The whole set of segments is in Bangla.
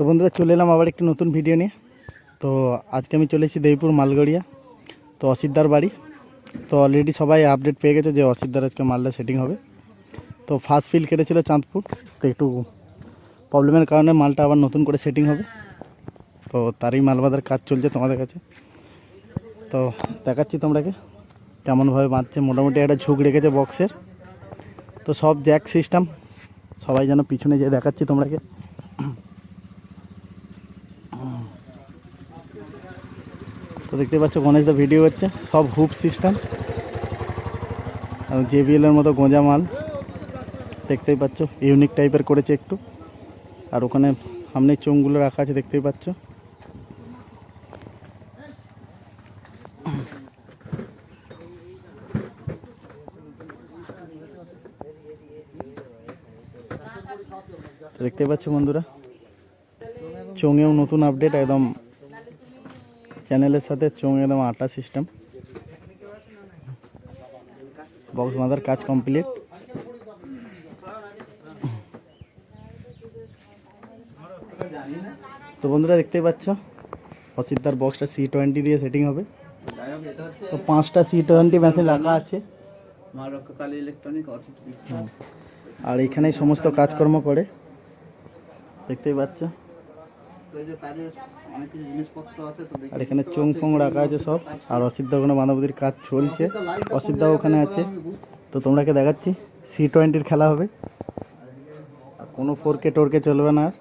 তো বন্ধুরা চলে এলাম আবার একটি নতুন ভিডিও নিয়ে। তো আজকে আমি চলে এসেছি দেবীপুর, মালগড়িয়া। তো অসিদ্দার বাড়ি। তো অলরেডি সবাই আপডেট পেয়ে গেছে যে অসিদ্দার আজকে মালটা সেটিং হবে। তো ফার্স্ট ফিল কেটেছিল চাঁদপুর। তো একটু প্রবলেমের কারণে মালটা আবার নতুন করে সেটিং হবে। তো তারই মাল বাঁধার কাজ চলছে তোমাদের কাছে। তো দেখাচ্ছি তোমরাকে কেমনভাবে বাঁধছে। মোটামুটি একটা ঝুঁক রেখেছে বক্সের তো সব জ্যাক সিস্টেম সবাই যেন পিছনে যেয়ে দেখাচ্ছি তোমরাকে তো দেখতে পাচ্ছ গণেশ দা ভিডিও হচ্ছে। সব হুপ সিস্টেম জেবিএল এর মতো গোঁজা মাল। দেখতেই পাচ্ছ ইউনিক টাইপের করেছে একটু। আর ওখানে সামনে চোঙগুলো রাখা আছে, দেখতেই পাচ্ছ। দেখতে পাচ্ছ বন্ধুরা চোঙেও নতুন আপডেট একদম চ্যানেলের সাথে চোঙ একদম আটা সিস্টেম বক্স বাঁধার কাজ কমপ্লিট তো বন্ধুরা দেখতেই পাচ্ছ? অসিদ্ধার বক্সটা সি টোয়েন্টি দিয়ে সেটিং হবে। তো পাঁচটা সি টোয়েন্টি মেশিন রাখা আছে। আর এখানেই সমস্ত কাজকর্ম করে। দেখতেই পাচ্ছ? আর এখানে চোং ফোং রাখা আছে সব আর অসিদ্ধ ওখানে মানবতীর কাজ চলছে। অসিদ্ধ ওখানে আছে। তো তোমরাকে দেখাচ্ছি? সি টোয়েন্টির খেলা হবে। আর কোনো ফোরকে টোরকে চলবে না আর।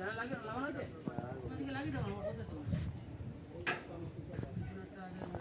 হ্যাঁ, লাগে